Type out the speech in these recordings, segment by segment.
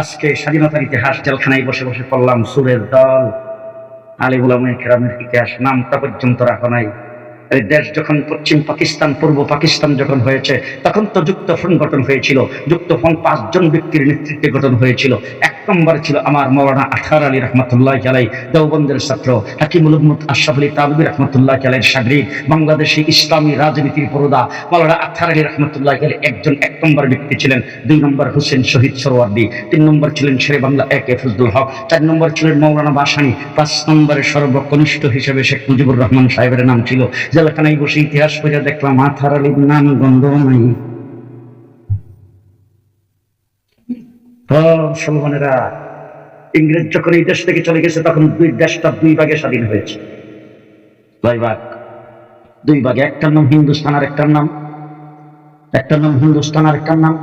আজকে স্বাধীনতার ইতিহাস জেলখানায় বসে বসে পড়লাম সুরের দল। আলিগুলামের ইতিহাস নামটা পর্যন্ত রাখা নাই। দেশ যখন পশ্চিম পাকিস্তান, পূর্ব পাকিস্তান যখন হয়েছে, তখন তো যুক্ত ফ্রন্ট গঠন হয়েছিল। যুক্ত ফ্রন্ট পাঁচজন ব্যক্তির নেতৃত্বে গঠন হয়েছিল। এক নম্বরে ছিল আমার মৌলানা আঠার আলী রহমতুল্লাহ আলাই, দেওবন্দের ছাত্র। হাকিমুল উম্মদ আশরাফ আলী তালবী রহমতুল্লাহ আলাইয়ের সাগরিক বাংলাদেশি ইসলামী রাজনীতির পরোদা। মৌলানা আঠার আলী রহমতুল্লাহ আলাই একজন এক নম্বর ব্যক্তি ছিলেন। দুই নম্বর হোসেন শহীদ সরোয়ার্দি তিন নম্বর ছিলেন শেরে বাংলা এক এ ফজলুল হক, চার নম্বর ছিলেন মৌলানা বাসানি, পাঁচ নম্বরে সর্বকনিষ্ঠ হিসেবে শেখ মুজিবুর রহমান সাহেবের নাম ছিল। জেলখানায় বসে ইতিহাস করে দেখলাম আথার আলীর নাম গন্ধ নাই। মুসলমানেরা, ইংরেজ যখন এই দেশ থেকে চলে গেছে, তখন দুই দেশটা দুই ভাগে স্বাধীন হয়েছে। দুই ভাগ। একটার নাম হিন্দুস্তান আর একটার নাম একটার নাম হিন্দুস্তান আর একটার নাম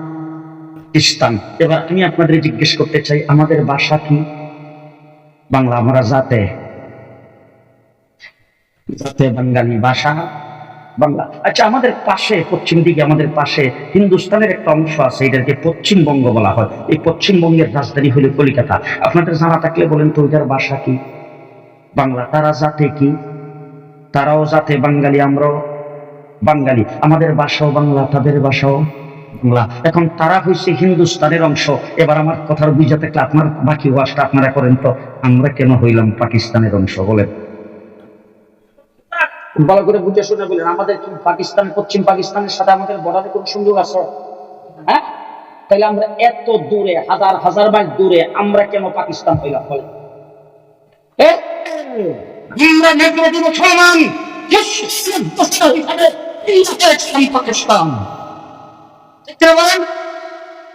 ইস্তান এবার আমি আপনাদের জিজ্ঞেস করতে চাই, আমাদের ভাষা কি? বাংলা আমরা জাতে। জাতে বাঙালি ভাষা বাংলা। আচ্ছা আমাদের পাশে, পশ্চিম দিকে আমাদের পাশে হিন্দুস্তানের একটা অংশ আছে, এটাকে পশ্চিমবঙ্গ বলা হয়। এই পশ্চিমবঙ্গের রাজধানী হলো কলিকাতা। আপনাদের জানা থাকলে বলেন তো, ওইটার ভাষা কি? বাংলা তারা জাতে কি? তারাও জাতে, বাঙালি আমরাও বাঙালি। আমাদের ভাষাও বাংলা, তাদের ভাষাও বাংলা। এখন তারা হয়েছে হিন্দুস্তানের অংশ। এবার আমার কথার বুঝাতে আপনার বাকি ওয়াজটা আপনারা করেন তো। আমরা কেন হইলাম পাকিস্তানের অংশ বলেন? ভালো করে বুঝে শুনে বলেন, আমাদের কি পাকিস্তান, পশ্চিম পাকিস্তানের সাথে আমাদের বর্ডারে কোন সংযোগ আছে? হ্যাঁ? তাহলে আমরা এত দূরে, হাজার হাজার মাইল দূরে, আমরা কেন পাকিস্তান হইলাম বলেন?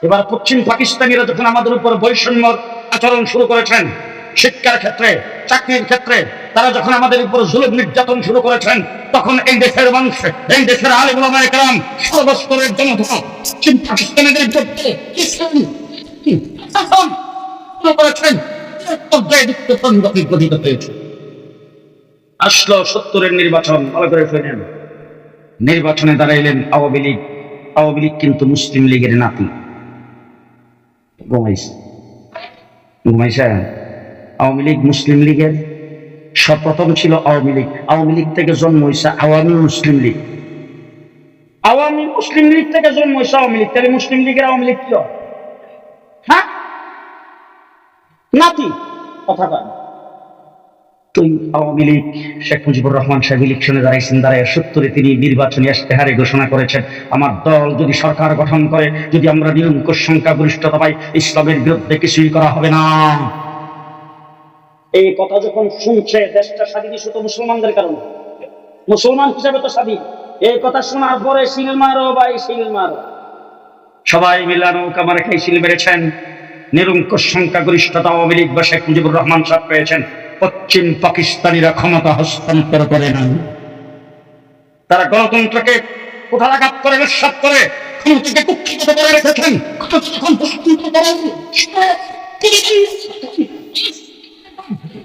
এবার পশ্চিম পাকিস্তানিরা যখন আমাদের উপর বৈষম্য আচরণ শুরু করেছেন শিক্ষার ক্ষেত্রে, চাকরির ক্ষেত্রে, তারা যখন আমাদের উপর জুলুম নির্যাতন শুরু করেছেন, তখন এই দেশের মানুষ, এই দেশের আলিমুলামায়ে সর্বস্তরের জনতা আসলো সত্তরের নির্বাচন, ভালো করে ফেলেন নির্বাচনে দাঁড়াইলেন আওয়ামী লীগ আওয়ামী লীগ কিন্তু মুসলিম লীগের নাতি। ঘুমাইছে। ঘুমাইছে? আওয়ামী লীগ মুসলিম লীগের সর্বপ্রথম ছিল আওয়ামী লীগ। আওয়ামী লীগ থেকে জন্ম হয়েছে আওয়ামী মুসলিম লীগ। আওয়ামী মুসলিম লীগ থেকে জন্ম হয়েছে আওয়ামী লীগ। তাহলে মুসলিম লীগের আওয়ামী লীগ কি নাতি, কথা না। আওয়ামী লীগ, শেখ মুজিবুর রহমান সাহেব ইলেকশনে দাঁড়াইছেন দাঁড়ায়, সত্তরে তিনি নির্বাচনী ইশতেহারে ঘোষণা করেছেন। আমার দল যদি সরকার গঠন করে, যদি আমরা নিরঙ্কুশ সংখ্যাগরিষ্ঠতা পাই, ইসলামের বিরুদ্ধে কিছুই করা হবে না। এই কথা যখন শুনছে দেশটা স্বাধীন শুধু মুসলমানদের কারণে। মুসলমান হিসাবে তো স্বাধীন। এই কথা শোনার পরে শিল মারো ভাই, শিল মারো। সবাই মিলে নৌকা মারে খাই শিল মেরেছেন। নিরঙ্কুশ সংখ্যাগরিষ্ঠতা আওয়ামী লীগ বা শেখ মুজিবুর রহমান সাহেব পেয়েছেন। পশ্চিম পাকিস্তানিরা ক্ষমতা হস্তান্তর করে নেন তারা গণতন্ত্রকে কোঠারাঘাত করে নিঃস্বাদ করে, ক্ষমতাকে কুক্ষিত করে রেখেছেন। ক্ষমতা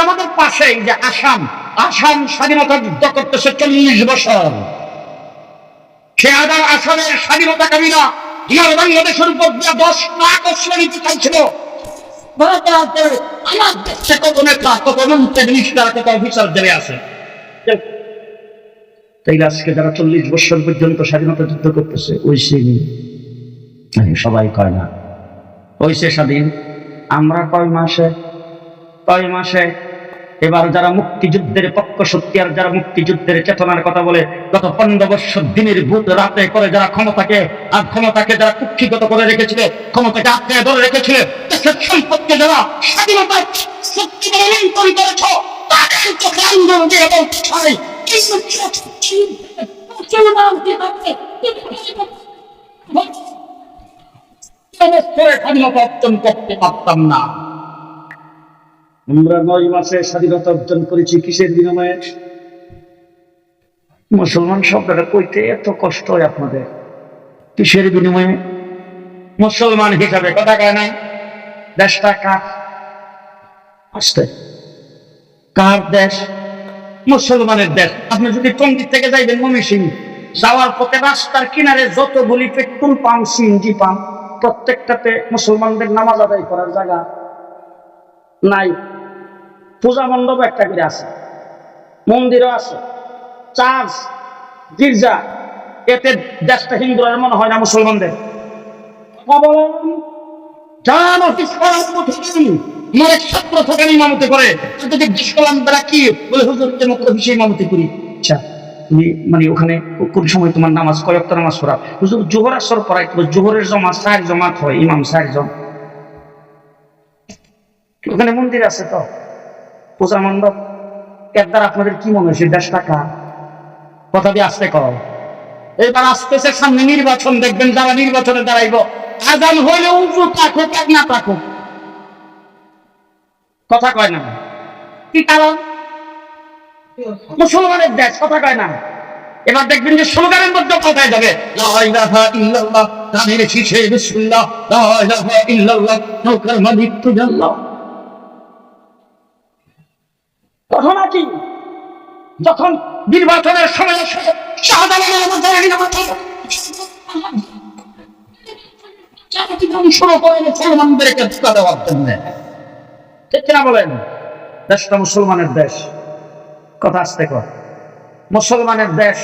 আমাদের পাশে যে আসাম। আসাম স্বাধীনতা যুদ্ধ করতেছে চল্লিশ বছর। সে আবার আসামের স্বাধীনতা কামীরা আমার বাংলাদেশের উপর দিয়ে দশ লাখ অস্ত্র নিতে চাইছিল। যারা চল্লিশ বছর পর্যন্ত স্বাধীনতা যুদ্ধ করতেছে, ওই সবাই না স্বাধীন। আমরা কয় মাসে কয় মাসে এবার যারা মুক্তিযুদ্ধের পক্ষ সত্যি আর যারা মুক্তিযুদ্ধের চেতনার কথা বলে, গত পনেরো বছর দিনের ভূত রাতে করে যারা ক্ষমতাকে, আর ক্ষমতাকে যারা কুক্ষিগত করে রেখেছিল, ক্ষমতাকে আঁকড়ে ধরে রেখেছিল, দেশের সম্পদকে যারা স্বাধীনতার স্বাধীনতা অর্জন করতে পারতাম না। আমরা নয় মাসে স্বাধীনতা অর্জন করেছি কিসের বিনিময়ে? মুসলমান শব্দটা কইতে এত কষ্ট হয় আপনাদের। কিসের বিনিময়ে? মুসলমান হিসাবে কথা কয় নাই। দেশটা কার? আসতে। কার দেশ? মুসলমানের দেশ। আপনি যদি টঙ্গি থেকে যাইবেন মমি সিং যাওয়ার পথে রাস্তার কিনারে যতগুলি পেট্রোল পাম্প, সিএনজি পাম্প, প্রত্যেকটাতে মুসলমানদের নামাজ আদায় করার জায়গা নাই। পূজা মণ্ডপ একটা করে আছে। মন্দিরও আছে। চার্চ, গির্জা, এতে দেশটা হিন্দুরা মনে হয় না মুসলমানদের। বলে আচ্ছা তুমি মানে ওখানে সময় তোমার নামাজ কয়েকটা নামাজ পড়া? জোহরের জমা জন ওখানে মন্দির আছে তো? মণ্ডপ এর দ্বারা আপনাদের কি মনে হয়? দেশ টাকা কথা দিয়ে আসতে কর এবার আসতেছে সামনে নির্বাচন, দেখবেন যারা নির্বাচনে দাঁড়াইব, আজান হইলে উঁচু থাকুক, এক না থাকুক। কথা কয় না। কি কারণ? মুসলমানের দেশ, কথা কয় না। এবার দেখবেন যে স্লোগানের মধ্যে কথায় যাবে। ইল্লাল্লাহ, কানের শীষে বিসমিল্লাহ। লা ইলাহা ইল্লাল্লাহ, নৌকার মালিক তুই কি? যখন নির্বাচনের সময় শুরু করে দেওয়ার জন্য। ঠিক বলেন? দেশটা মুসলমানের দেশ। কথা আসতে কর। মুসলমানের দেশ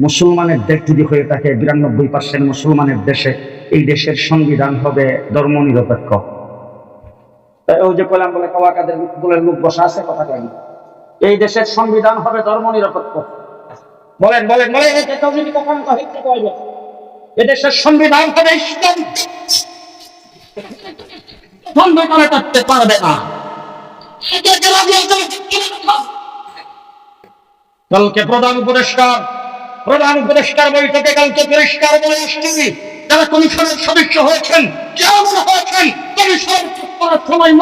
মুসলমানের দেশ যদি হয়ে থাকে, বিরানব্বই পার্সেন্ট মুসলমানের দেশে এই দেশের সংবিধান হবে ধর্ম নিরপেক্ষ তাই ওই যে কলাম বলে কাওয়াকাদের দলের লোক বসা আছে, কথা কয়নি এই দেশের সংবিধান হবে ধর্ম নিরপেক্ষ। বলেন বলেন এদেশের সংবিধান হবে ইসলাম। কালকে প্রধান উপদেষ্টার প্রধান উপদেষ্টার বৈঠকে কালকে পরিষ্কার বলে আসছি। যারা কমিশনের সদস্য হয়েছেন হয়েছেন কমিশন করার সময়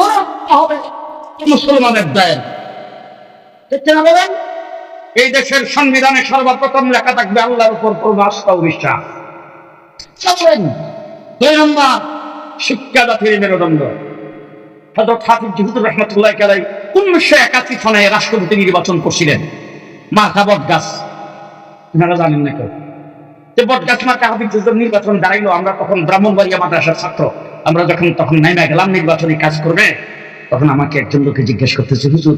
হবে মুসলমানের এই দেশের সংবিধানে সর্বপ্রথম লেখা থাকবে আল্লাহর উপর আস্থা দুই নম্বর, শিক্ষা জাতির মেরুদণ্ড। রহমতুল্লাহ উনিশশো একাশি সনে রাষ্ট্রপতি নির্বাচন করছিলেন। মাথা বট গাছ জানেন না কেউ? যে বট গাছ মার্কা হাফিজ জিহুদুর নির্বাচন দাঁড়াইলো, আমরা তখন ব্রাহ্মণবাড়িয়া মাদ্রাসার ছাত্র। আমরা যখন তখন নাইমা গেলাম, নির্বাচনী কাজ করবে, তখন আমাকে একজন লোকে জিজ্ঞেস করতেছে, হুজুর,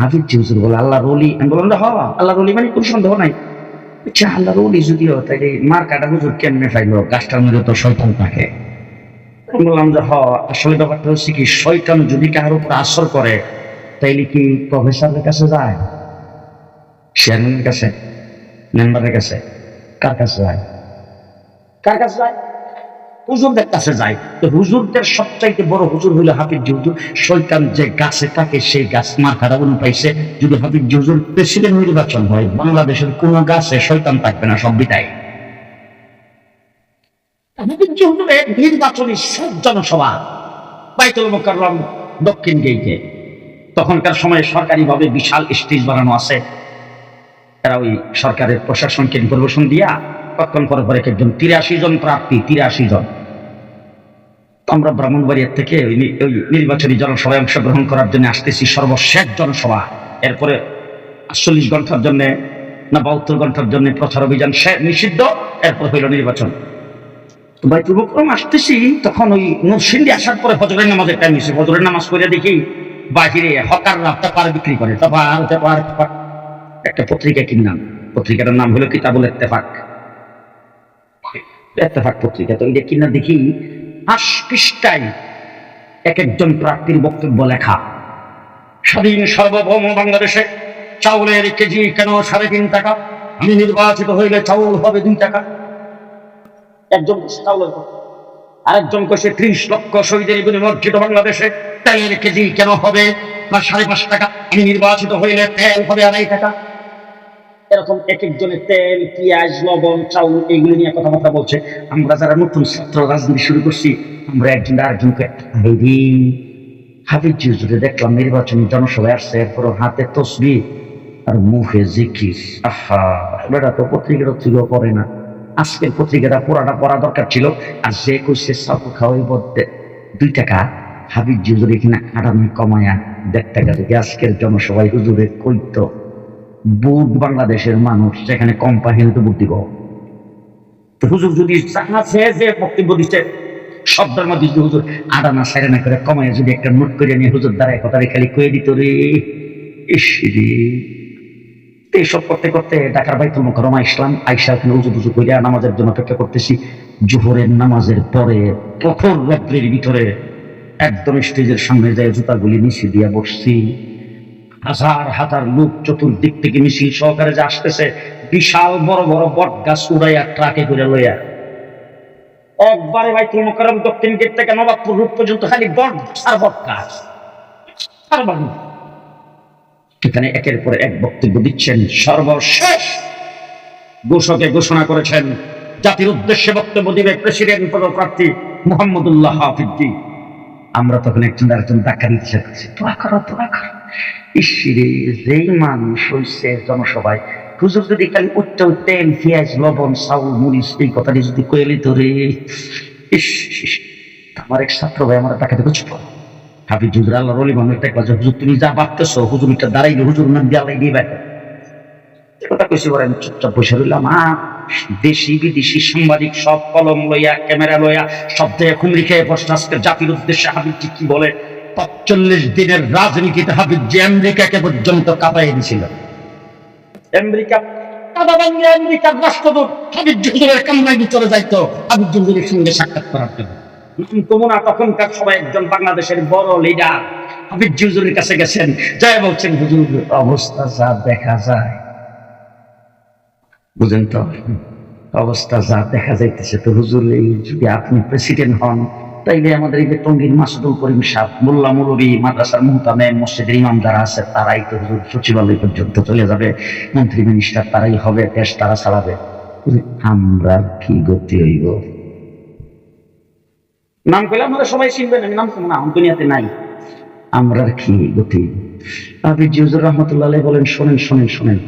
হাফিজ জি হুজুর বলে আল্লাহ রলি আমি বললাম হ আল্লাহ রলি মানে কোনো সন্দেহ নাই। আচ্ছা আল্লাহ রলি যদিও তাই মার কাটা হুজুর কেমনে ফাইলো গাছটার মধ্যে তো শয়তান থাকে। আমি বললাম যে হ আসলে ব্যাপারটা হচ্ছে কি, শয়তান যদি কারোর উপর আসর করে, তাইলে কি প্রফেসরের কাছে যায়? চেয়ারম্যানের কাছে মেম্বারের কাছে। কার কাছে যায়? কার কাছে যায়? হুজুরদের কাছে যায়। তো হুজুরদের সবচাইতে বড় হুজুর হইল হাফিজ হুজুর শৈতান যে গাছে থাকে সেই গাছ মার খারাপ পাইছে। যদি হাফিজ হুজুর প্রেসিডেন্ট নির্বাচন হয়, বাংলাদেশের কোন গাছে শৈতান থাকবে না সব হুজুরের নির্বাচনী সব জনসভা বাইতুল মোকাররম দক্ষিণ গেইটে। তখনকার সময়ে সরকারিভাবে বিশাল স্টেজ বানানো আছে। এরা ওই সরকারের প্রশাসনকে ইনফরমেশন দিয়া কতক্ষণ পরে পরে একজন তিরাশি জন প্রার্থী, তিরাশি জন। আমরা ব্রাহ্মণবাড়িয়ার থেকে ওই নির্বাচনী জনসভায় অংশগ্রহণ করার জন্য আসতেছি সর্বশেষ জনসভা। এরপরে আটচল্লিশ ঘণ্টার জন্য না বাহাত্তর ঘণ্টার জন্য প্রচার অভিযান নিষিদ্ধ, এরপর হইল নির্বাচন। বাইতুল মুকরম আসতেছি, তখন ওই নরসিংদী আসার পরে ফজরের নামাজের টাইম হয়েছে ফজরের নামাজ করে দেখি বাহিরে হকাররা পেপার বিক্রি করে পেপার একটা পত্রিকা কিনলাম পত্রিকাটার নাম হলো কিতাবুল ইত্তেফাক। ইত্তেফাক পত্রিকা। তো এটা কিনা দেখি? আশ পৃষ্ঠায় এক একজন প্রার্থীর বক্তব্য লেখা। স্বাধীন সার্বভৌম বাংলাদেশে চাউলের কেজি কেন সাড়ে তিন টাকা? আমি নির্বাচিত হইলে চাউল হবে দুই টাকা। একজন চাউলের আরেকজন কষে ত্রিশ লক্ষ শহীদের বিনিমজ্জিত বাংলাদেশে তেলের কেজি কেন হবে না সাড়ে পাঁচ টাকা? আমি নির্বাচিত হইলে তেল হবে আড়াই টাকা। এরকম এক একজনের তেল, পেঁয়াজ, লবণ, চাউল, এগুলো নিয়ে কথাবার্তা বলছে। আমরা যারা নতুন ছাত্র রাজনীতি শুরু করছি, আমরা একজন আরেকজনকে হাফিজ হুজুরে দেখলাম নির্বাচনী জনসভায় আসছে এরপর হাতে তসবি আর মুখে জিকির। আহা বেটা তো পত্রিকা টত্রিকা পড়ে না। আজকের পত্রিকাটা পড়াটা পড়া দরকার ছিল। আর যে কইছে সাবু খাওয়াই বলতে দুই টাকা হাবিব হুজুর এখানে আড়ানি কমায়া দেড় টাকা থেকে আজকের জনসভায় হুজুরে কইতো। বুধ বাংলাদেশের মানুষ যেখানে কম পাহিনী তো বুদ্ধি কম হুজুর যদি যে বক্তব্য দিচ্ছে শব্দের মধ্যে যদি হুজুর আডানা সাইরানা করে কমায় যদি একটা নোট করে নিয়ে হুজুর দ্বারা কথাটা খালি কয়ে দিত রে, ইস রে। এইসব করতে করতে ঢাকার বাইতুল মোকারমা ইসলাম আইসা ওখানে উজু বুজু করিয়া নামাজের জন্য অপেক্ষা করতেছি। জোহরের নামাজের পরে প্রখর রত্রের ভিতরে একদম স্টেজের সামনে যায় জুতাগুলি নিচে দিয়া বসছি। হাজার হাজার লোক চতুর্দিক থেকে মিছিল সহকারে যে আসতেছে, বিশাল বড় বড় বট গাছ উড়াইয়া ট্রাকে করে লইয়া। একবারে বাইতুল মোকাররম দক্ষিণ গেট থেকে নবাবপুর রূপ পর্যন্ত খালি বট আর বট গাছ। এখানে একের পর এক বক্তব্য দিচ্ছেন সর্বশেষ ঘোষকে ঘোষণা করেছেন জাতির উদ্দেশ্যে বক্তব্য দিবে প্রেসিডেন্ট পদপ্রার্থী মোহাম্মদুল্লাহ হাফিজি আমরা তখন একজন আরেকজন ধাক্কা দিতে চাচ্ছি করো তোরা করো। যেই মানুষ হইছে জনসভায় যদি খালি উঠতে উঠতে পেঁয়াজ লবণ চাউল মরিচ এই কথাটি যদি ইস, আমার এক ছাত্র ভাই আমার তাকে দেখো চুপ আল্লাহ রলি মানুষ হুজুর তুমি যা হুজুর এটা দাঁড়াইলে হুজুর দিয়ে বেটা কথা কইছি বলে আমি চুপচাপ বসে রইলাম। আ দেশি বিদেশি সাংবাদিক সব কলম লইয়া ক্যামেরা লইয়া সব থেকে খুমরি খেয়ে বসে আজকে জাতির উদ্দেশ্যে হাবিব ঠিক কি বলে? পাঁচচল্লিশ দিনের রাজনীতিতে হাবিব যে আমেরিকাকে পর্যন্ত কাঁপাই দিছিল। আমেরিকা আমেরিকার রাষ্ট্রদূত হাবিব জহুরের কামরায় চলে যাইতো। হাবিব জহুরের সঙ্গে সাক্ষাৎ করার জন্য। তোমরা তখনকার সবাই একজন বাংলাদেশের বড় লিডার হাবিব হুজুরের কাছে গেছেন। যাই বলছেন হুজুর অবস্থা যা দেখা যায়। বুঝেন তো? অবস্থা যা দেখা যাইতেছে তো হুজুর এই যদি আপনি প্রেসিডেন্ট হন তাইলে আমাদের এই যে টঙ্গীর মাসুদুল করিম সাহ মোল্লা মুরবি মাদ্রাসার মুহতামে মসজিদের ইমাম যারা আছে তারাই তো সচিবালয় পর্যন্ত চলে যাবে। মন্ত্রী মিনিস্টার তারাই হবে দেশ তারা চালাবে। আমরা কি গতি হইব? নাম করলে আমরা সবাই চিনবেন আমি নাম না দুনিয়াতে নাই। আমরা কি গতি? আবি জিউজুর রহমতুল্লাহ আলাইহি বলেন শোনেন শোনেন শোনেন।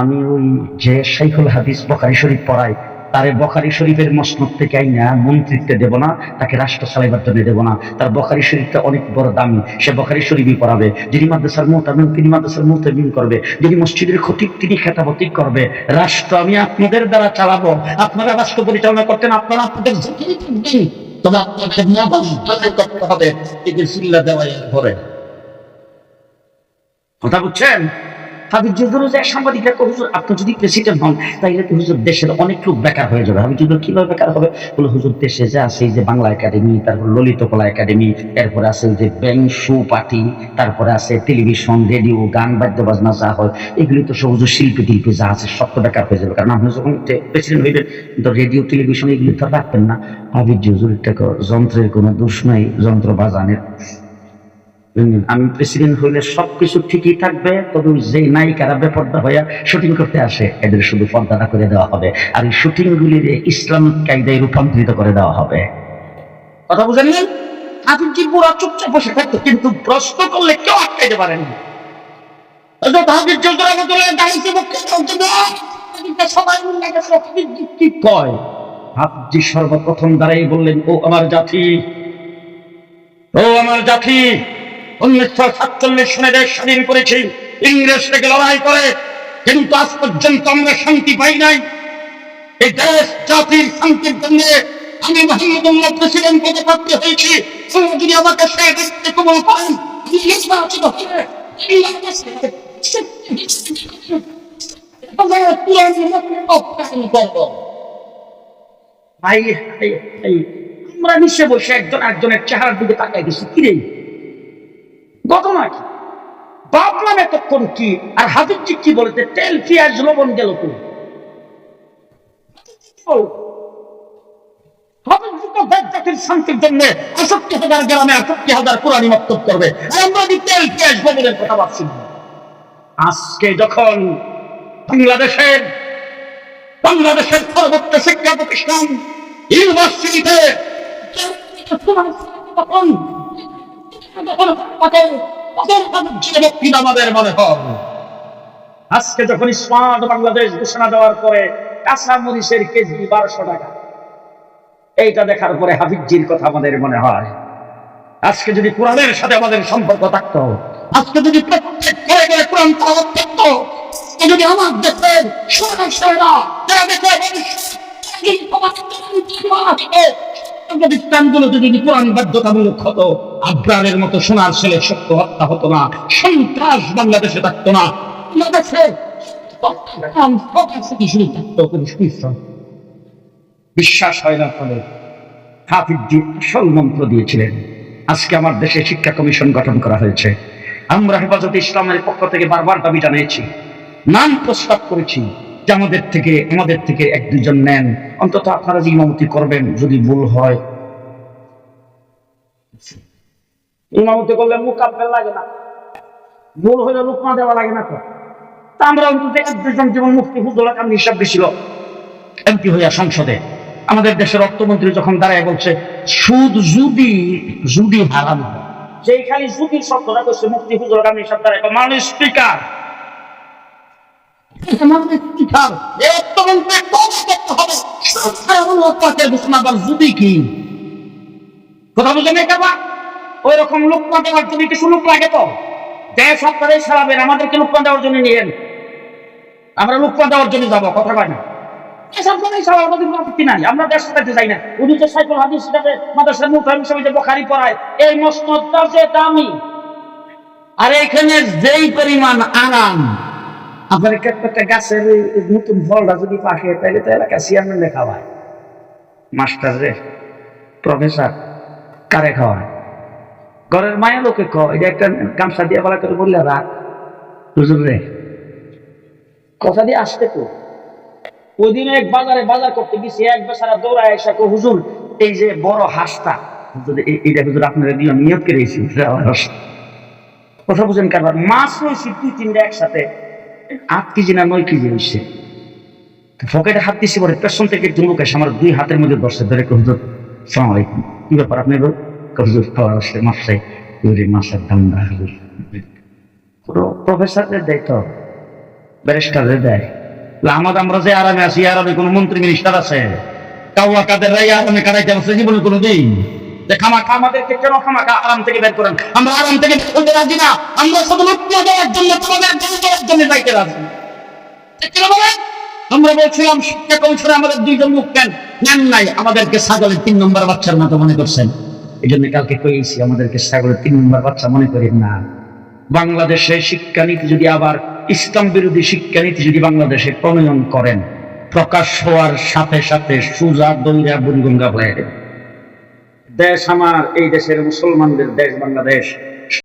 আমি ওই যে শাইখুল হাদিস বখারি শরীফ পড়াই তারে বখারি শরীফের মসনদ থেকে আইনা মন্ত্রিত্বে দেব না, তাকে রাষ্ট্র চালাইবার জন্য দেব না। তার বখারি শরীফটা অনেক বড় দামি, সে বখারি শরীফই পড়াবে। যিনি মাদ্রাসার মোতামিন, তিনি মাদ্রাসার মোতামিন করবে। যিনি মসজিদের খতিব, তিনি খেতাবতিক করবে। রাষ্ট্র আমি আপনাদের দ্বারা চালাবো। আপনারা রাষ্ট্র পরিচালনা করতেন, আপনারা আপনাদের কথা বুঝছেন? হাবিব জুজুর যে সাংবাদিকরা হুজুর, আপনি যদি প্রেসিডেন্ট হন, তাইলে তো হুজুর দেশের অনেক লোক বেকার হয়ে যাবে। হাবিব জুজুর কীভাবে বেকার হবে? বলে হুজুর, দেশে যে আছে যে বাংলা একাডেমি, তারপর ললিত কলা একাডেমি, এরপরে আছে যে ব্যাংক, শো, পার্টি, তারপরে আছে টেলিভিশন, রেডিও, গান বাদ্য বাজনা যা হয়, এগুলি তো সব হুজুর শিল্পী টিল্পী যা আছে, সব তো বেকার হয়ে যাবে। কারণ আপনি যখন প্রেসিডেন্ট হইবেন, তো রেডিও, টেলিভিশন, এগুলি তো রাখবেন না। হাবিব জুজুর একটা যন্ত্রের কোনো দোষ নাই, যন্ত্র বাজানের। আমি প্রেসিডেন্ট হইলে সবকিছু ঠিকই থাকবে, তবে যে নায়িকারা বেপর্দা হইয়া শুটিং করতে আসে, এদের শুধু পর্দাটা করে দেওয়া হবে। আর এই শুটিং গুলির ইসলামিক কায়দায় রূপান্তরিত করে দেওয়া হবে। কথা বুঝেন আপনি কি পুরা চুপচাপ বসে থাকতো, কিন্তু প্রশ্ন করলে কেউ আটকাইতে পারেন। সর্বপ্রথম দাঁড়াই বললেন, ও আমার জাতি, ও আমার জাতি উনিশশো সাতচল্লিশ সনে দেশ স্বাধীন করেছি ইংরেজ থেকে লড়াই করে কিন্তু আজ পর্যন্ত আমরা শান্তি পাই নাই এই দেশ জাতির শান্তির জন্য আমি প্রেসিডেন্ট পদে হয়েছি যদি আমাকে দায়িত্বে কবল করেন হয়ে আমার নিচে বসে একজন একজনের চেহারার দিকে তাকাই দিছি কি রে ঘটনা কি? ভাবলাম এতক্ষণ কি? আর হাবিবজি কি বলেছে? তেল পেঁয়াজ লবণ গেল তো হাবিবজি তো দেশ জাতির শান্তির জন্য আষট্টি হাজার গ্রামে আষট্টি হাজার কোরআনি মক্তব করবে। আর আমরা যদি তেল পেঁয়াজ লবণের কথা ভাবছি আজকে যখন বাংলাদেশের শিক্ষা প্রতিষ্ঠান তখন আজকে যখন স্মার্ট বাংলাদেশ ঘোষণা দেওয়ার পরে কাঁচা মরিচের কেজি বারোশো টাকা। এইটা দেখার পরে হাফিজির কথা আমাদের মনে হয়। আজকে যদি কোরআনের সাথে আমাদের সম্পর্ক থাকতো, আজকে যদি প্রত্যেক ঘরে ঘরে কোরআন থাকতো যদি আমার দেশের যারা দেশের বিশ্বাস হয় না ফলে আসল মন্ত্র দিয়েছিলেন, আজকে আমার দেশে শিক্ষা কমিশন গঠন করা হয়েছে। আমরা হেফাজতে ইসলামের পক্ষ থেকে বারবার দাবি জানিয়েছি, নাম প্রস্তাব করেছি আমাদের থেকে আমাদের থেকে এক দুজন নেন। অন্তত আপনারা যে ইমামতি করবেন, যদি ভুল হয়। ইমামতি করলে মুকাব্বেল লাগে না। ভুল হলে লুকমা দেওয়া লাগে না তো। তা আমরা অন্তত এক দুজন যেমন মুফতি হুজুল কাম হিসাব ছিল এমপি হইয়া সংসদে। আমাদের দেশের অর্থমন্ত্রী যখন দাঁড়ায় বলছে, সুদ যদি হারাম হয়। সেই খালি যদি শব্দটা করছে মুক্তি হুজুর গামী শব্দ মানুষ স্পিকার যদি কি? কথা বুঝে নেই কাবা ওই রকম লোকমা দেওয়ার জন্য কিছু লোক লাগে তো। যে সরকারে সারাবেন আমাদেরকে দেওয়ার জন্য নিয়েন আমরা দেওয়ার জন্য যাব কথা কয় না। এসব কোনো সব আমাদের কোনো আপত্তি নাই। আমরা দেশ যাই না। উনি যে সাইকেল হাদিস হিসাবে মাদ্রাসার মুখ হিসাবে বখারি পড়ায় এই মসনদটা যে দামি। আর এখানে যেই পরিমাণ আরাম আপনার একটা গাছের নতুন ফলটা যদি পাকে তাহলে তো এলাকা লেখা হয় মাস্টার রে প্রফেসর কারে খাওয়ায়? ঘরের মায়া লোকে ক এটা একটা গামছা দিয়ে বলা করে বললে রে, কথা দিয়ে আসতে তো ওই দিন এক বাজারে বাজার করতে গেছি, এক বেচারা দৌড়ায় এসে কো হুজুর, এই যে বড় হাসটা এটা হুজুর আপনারা নিয়ম নিয়োগ করেছি কথা বুঝেন কারবার। মাছ রয়েছে দুই তিনটা একসাথে। আট কেজি না নয় কেজি হয়েছে পকেটে হাত দিছি পরে পেছন থেকে চুমুক এসে আমার দুই হাতের মধ্যে ধরছে ধরে হুজুর, সালাম আলাইকুম। কি ব্যাপার আপনি? কো হুজুর খাওয়ার আসছে মাছ চাই হুজুর মাছের দাম না হুজুর। পুরো প্রফেসরদের দেয় তো ব্যারিস্টারদের দেয়। আমার আমরা যে আরামে আছি আরামে কোনো মন্ত্রী, মিনিস্টার আছে? কাউয়া কাদের রাই আরামে কাটাইতে পারছে, জীবনে কোনো দিন। যে খামাখা আমাদেরকে কেন খামাখা আরাম থেকে বের করেন? আমরা আরাম থেকে রাজি না। আমরা শুধু দেওয়ার জন্য, তোমাদের দেওয়ার জন্য যাইতে রাজি। কিনা বলেন? আমরা বলছিলাম, শিক্ষা কমিশনে আমাদের দুইজন কেন নেন। নাই, আমাদেরকে ছাগলের তিন নম্বর বাচ্চার মতো মনে করছেন। এই জন্য কালকে কইছি, আমাদেরকে ছাগলের তিন নম্বর বাচ্চা মনে করেন না। বাংলাদেশে শিক্ষানীতি যদি আবার ইসলাম বিরোধী শিক্ষানীতি যদি বাংলাদেশে প্রণয়ন করেন, প্রকাশ হওয়ার সাথে সাথে সুজা দৈরা বুড়িগঙ্গা হয়ে। দেশ আমার এই দেশের মুসলমানদের দেশ বাংলাদেশ।